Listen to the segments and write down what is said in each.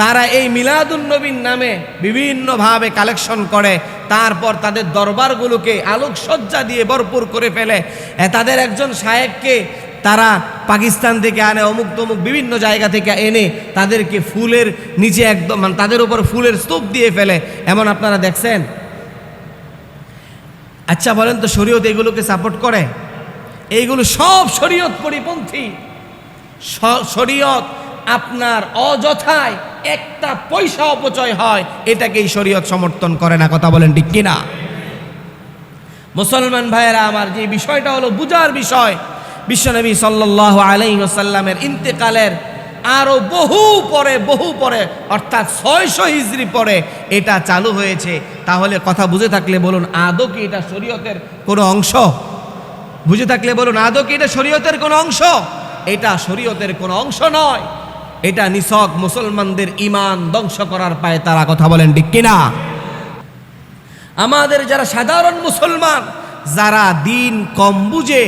তারা এই মিলাদুন নবীর নামে বিভিন্নভাবে কালেকশন করে, তারপর তাদের দরবারগুলোকে আলোকসজ্জা দিয়ে ভরপুর করে ফেলে। তাদের একজন সাহেবকে তারা পাকিস্তান থেকে আনে অমুক তমুক বিভিন্ন জায়গা থেকে এনে তাদেরকে ফুলের নিচে একদম মানে তাদের উপর ফুলের স্তূপ দিয়ে ফেলে। এমন আপনারা দেখছেন? আচ্ছা বলেন তো, শরীয়ত এগুলোকে সাপোর্ট করে? এইগুলো সব শরীয়ত পরিপন্থী। শরীয়ত আপনার অযথায় একটা পয়সা অপচয় হয়, এটাকেই শরীয়ত সমর্থন করে না, কথা বলেন ঠিক কিনা? মুসলমান ভাইয়েরা, আমার যে বিষয়টা হলো বুজার বিষয়, বিশ্বনবী সাল্লাহ আলাইসাল্লামের ইন্তেকালের আরও বহু পরে বহু পরে, অর্থাৎ ছয়শো হিজড়ি পরে এটা চালু হয়েছে। তাহলে কথা বুঝে থাকলে বলুন, আদৌ কি এটা শরীয়তের কোনো অংশ? বুঝে থাকলে বলুন, আদৌ কি এটা শরীয়তের কোনো অংশ? এটা শরীয়তের কোনো অংশ নয়। এটা নিছক মুসলমানদের ইমান ধ্বংস করার পায়ে তারা কথা বলেন ঠিক কিনা? আমাদের যারা সাধারণ মুসলমান, যারা দিন কম বুঝে,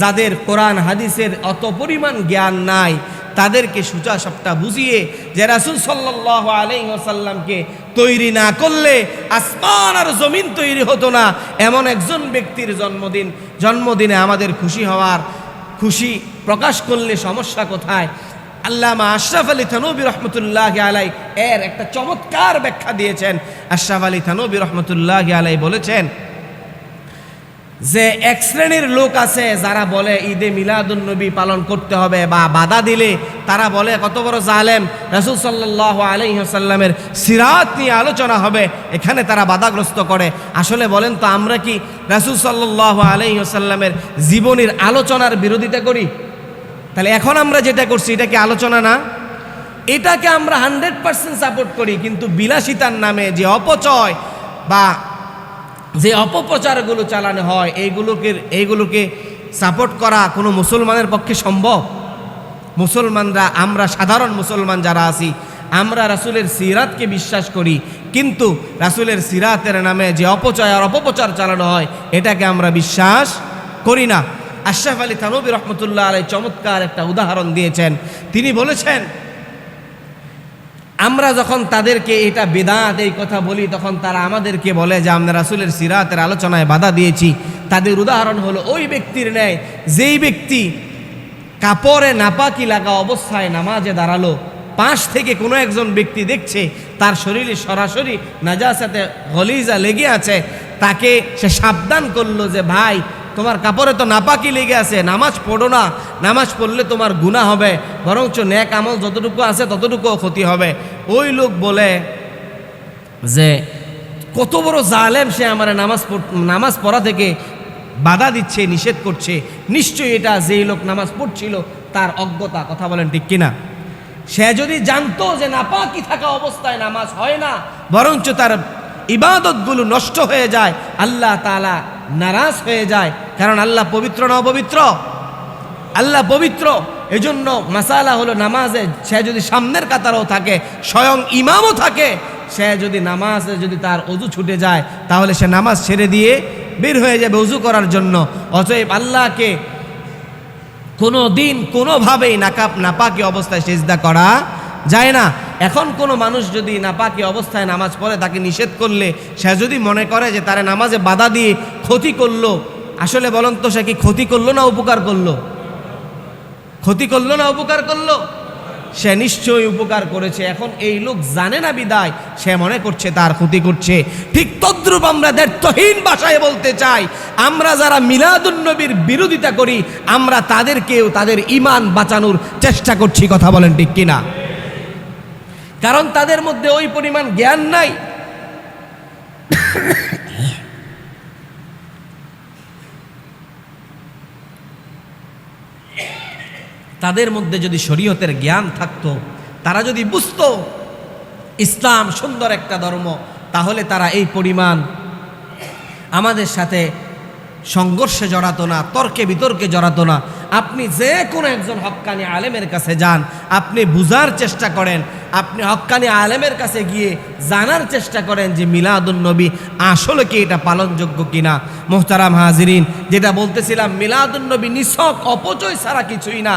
যাদের কোরআন, হাদিসের অত পরিমাণ জ্ঞান নাই, তাদেরকে সুচা সপ্তাহ বুঝিয়ে যে রাসুল সাল্লাহ আলাইসাল্লামকে তৈরি না করলে আসমান আর জমিন তৈরি হতো না। এমন একজন ব্যক্তির জন্মদিন, জন্মদিনে আমাদের খুশি হওয়ার খুশি প্রকাশ করলে সমস্যা কোথায়? আল্লামা আশরাফ আলী থানবী রহমতুল্লাহ আলাই এর একটা চমৎকার ব্যাখ্যা দিয়েছেন। আশরাফ আলী থানবী রহমতুল্লাহ আলাই বলেছেন যে এক শ্রেণির লোক আছে, যারা বলে ঈদে মিলাদুন নবী পালন করতে হবে বা বাধা দিলে তারা বলে, কত বড় জালেম, রাসুল সাল্লাহ আলহিহাসাল্লামের সিরাত নিয়ে আলোচনা হবে, এখানে তারা বাধাগ্রস্ত করে। আসলে বলেন তো, আমরা কি রাসুল সাল্লাহ আলহিহাসাল্লামের জীবনীর আলোচনার বিরোধিতা করি? তাহলে এখন আমরা যেটা করছি, এটা কি আলোচনা না? এটাকে আমরা হান্ড্রেড পার্সেন্ট সাপোর্ট করি, কিন্তু বিলাসিতার নামে যে অপচয় বা যে অপপ্রচারগুলো চালানো হয়, এইগুলোকে এইগুলোকে সাপোর্ট করা কোনো মুসলমানের পক্ষে সম্ভব? মুসলমানরা, আমরা সাধারণ মুসলমান যারা আছি, আমরা রাসুলের সিরাতকে বিশ্বাস করি, কিন্তু রাসুলের সিরাতের নামে যে অপচয় আর অপপ্রচার চালানো হয়, এটাকে আমরা বিশ্বাস করি না। আশরাফ আলী থানবী রহমতুল্লাহ আলাই চমৎকার একটা উদাহরণ দিয়েছেন। তিনি বলেছেন, আমরা যখন তাদেরকে এটা বেদাত এই কথা বলি, তখন তারা আমাদেরকে বলে যে, আমরা রাসুলের সিরাতের আলোচনায় বাধা দিয়েছি। তাদের উদাহরণ হলো, ওই ব্যক্তির ন্যায় যেই ব্যক্তি কাপড়ে নাপাকি লাগা অবস্থায় নামাজে দাঁড়াল, পাশ থেকে কোনো একজন ব্যক্তি দেখছে তার শরীরে সরাসরি নাজাসাতে গলিজা লেগে আছে, তাকে সে সাবধান করল যে, ভাই তোমার কাপড়ে তো নাপাকি লেগে আছে, নামাজ পড়ো না, নামাজ পড়লে তোমার গুণা হবে, বরঞ্চ ন্যাক আমল যতটুকু আছে ততটুকুও ক্ষতি হবে। ওই লোক বলে যে, কত বড় জালেম সে আমার নামাজ নামাজ পড়া থেকে বাধা দিচ্ছে, নিষেধ করছে। নিশ্চয়ই এটা যেই লোক নামাজ পড়ছিল, তার অজ্ঞতা। কথা বলেন ঠিক কিনা? সে যদি জানতো যে নাপাকি থাকা অবস্থায় নামাজ হয় না, বরঞ্চ তার ইবাদতগুলো নষ্ট হয়ে যায়, আল্লাহ তাআলা নারাজ হয়ে যায়। কারণ আল্লাহ পবিত্র না অপবিত্র? আল্লাহ পবিত্র। এজন্য মাসালা হলো নামাজে সে যদি সামনের কাতারও থাকে, স্বয়ং ইমামও থাকে, সে যদি নামাজে যদি তার অজু ছুটে যায়, তাহলে সে নামাজ ছেড়ে দিয়ে বের হয়ে যাবে অজু করার জন্য। অতএব আল্লাহকে কোনো দিন কোনোভাবেই নাকাপ নাপাকি অবস্থায় সেজদা করা যায় না। এখন কোনো মানুষ যদি নাপাকি অবস্থায় নামাজ পড়ে, তাকে নিষেধ করলে সে যদি মনে করে যে তারা নামাজে বাধা দিয়ে ক্ষতি করল। আসলে বলুন তো, সে কি ক্ষতি করল না উপকার করল? ক্ষতি করল না উপকার করল? সে নিশ্চয়ই উপকার করেছে। এখন এই লোক জানে না বিদায়, সে মনে করছে তার ক্ষতি করছে। ঠিক তদ্রূপ আমরা দ্ব্যর্থহীন ভাষায় বলতে চাই। আমরা যারা মিলাদুন্নবীর বিরোধিতা করি, আমরা তাদেরকেও তাদের ইমান বাঁচানোর চেষ্টা করছি, কথা বলেন ঠিক কিনা? কারণ তাদের মধ্যে ওই পরিমাণ জ্ঞান নাই। তাদের মধ্যে যদি শরীয়তের জ্ঞান থাকতো, তারা যদি বুঝতো, ইসলাম সুন্দর একটা ধর্ম, তাহলে তারা এই পরিমাণ আমাদের সাথে সংঘর্ষে জড়াতো না, তর্কে বিতর্কে জড়াতো না। আপনি যে কোনো একজন হক্কানি আলেমের কাছে যান, আপনি বুঝার চেষ্টা করেন, আপনি হক্কানি আলেমের কাছে গিয়ে জানার চেষ্টা করেন যে মিলাদুন নবী আসলে কি এটা পালনযোগ্য কিনা। মোহতারাম হাজিরিন, যেটা বলতেছিলাম, মিলাদুন নবী নিছক, অপচয় ছাড়া কিছুই না।